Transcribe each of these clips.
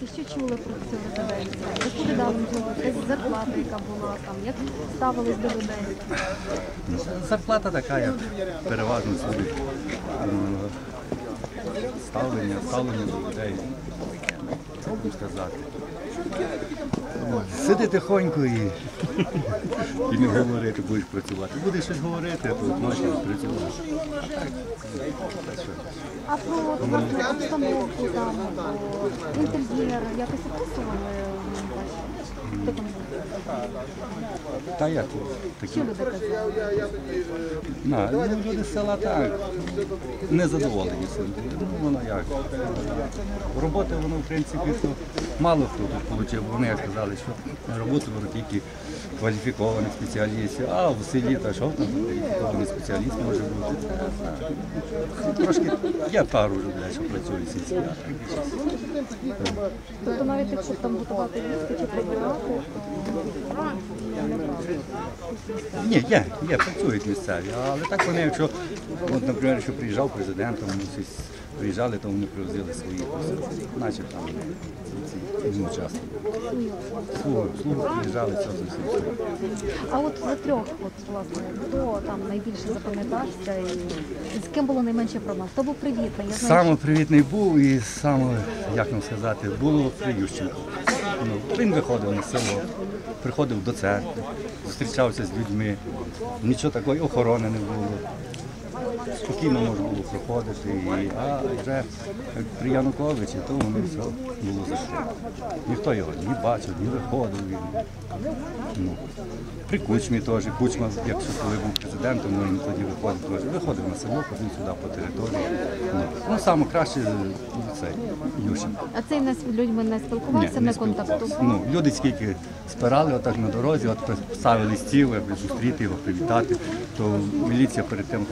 Ти що чули про цю резиденцію? Розповідали, можливо, якась зарплата, яка була там, як ставились до людей? Зарплата така, як переважно сюди. Ставлення, ставлення до людей. Як сказати. Сиди тихонько і, і не говорити, будеш працювати. Будеш щось говорити, то ночі працювати. А. А про квартиру, обстановку там, інтер'єр, якось описували Та як такі. На, ну, люди з села так не задоволені цим. Ну, воно як. Роботи воно, в принципі, то мало хто тут отримав. Вони як казали, що роботу беруть тільки кваліфікованих спеціалістів, а в селі та що там кваліфікований спеціаліст може бути. Трошки є пару людей, що працюють в сільській. Тобто навіть якщо там готувати їсти чи прибирати, то. Ні, є, є, працюють місцеві. Але так вони, якщо, от, наприклад, якщо приїжджав президент, то вони всі приїжджали, то вони привозили свої. Наче там ну, часто. Слуги, слуги приїжджали, це все. все. А от за трьох, от власне, хто там найбільше запам'ятався і з ким було найменше проблем? Хто був привітний? Я знаю, Саме привітний був і саме, як вам сказати, було при Ющенку. Ну, він виходив на село, приходив до церкви, зустрічався з людьми. Нічого такої охорони не було. Спокійно можна було проходити. А вже при Януковичі, то воно все було за що. Ніхто його ні бачив, ні виходив. Ну, при Кучмі теж. Кучма, якщо коли був президентом, ну, він тоді виходив теж. Виходив на село, ходив сюди по території. Ну, саме краще це Ющенко. А цей нас людьми не спілкувався, не, не контактував. Ну, люди скільки спирали отак на дорозі, от ставили стіл, аби зустріти його, привітати, то міліція перед тим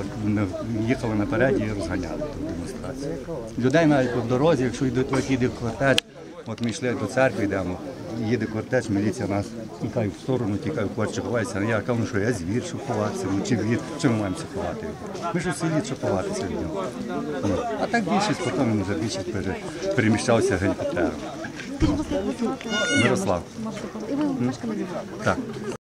їхала наперед і розганяли ту демонстрацію. Людей навіть по дорозі, якщо йдуть, йде в кортеж, от ми йшли до церкви, йдемо, їде кортеж, міліція нас тікає в сторону, тікає, хоче ховається. Я кажу, що я звір, що ховатися, ну чи вір, чи ми маємо ховати? Ми ж у селі, що ховатися від нього. Ну, а так більшість потім вже більшість пере- переміщався гелікоптером. Мирослав. І ви мешкали? Так.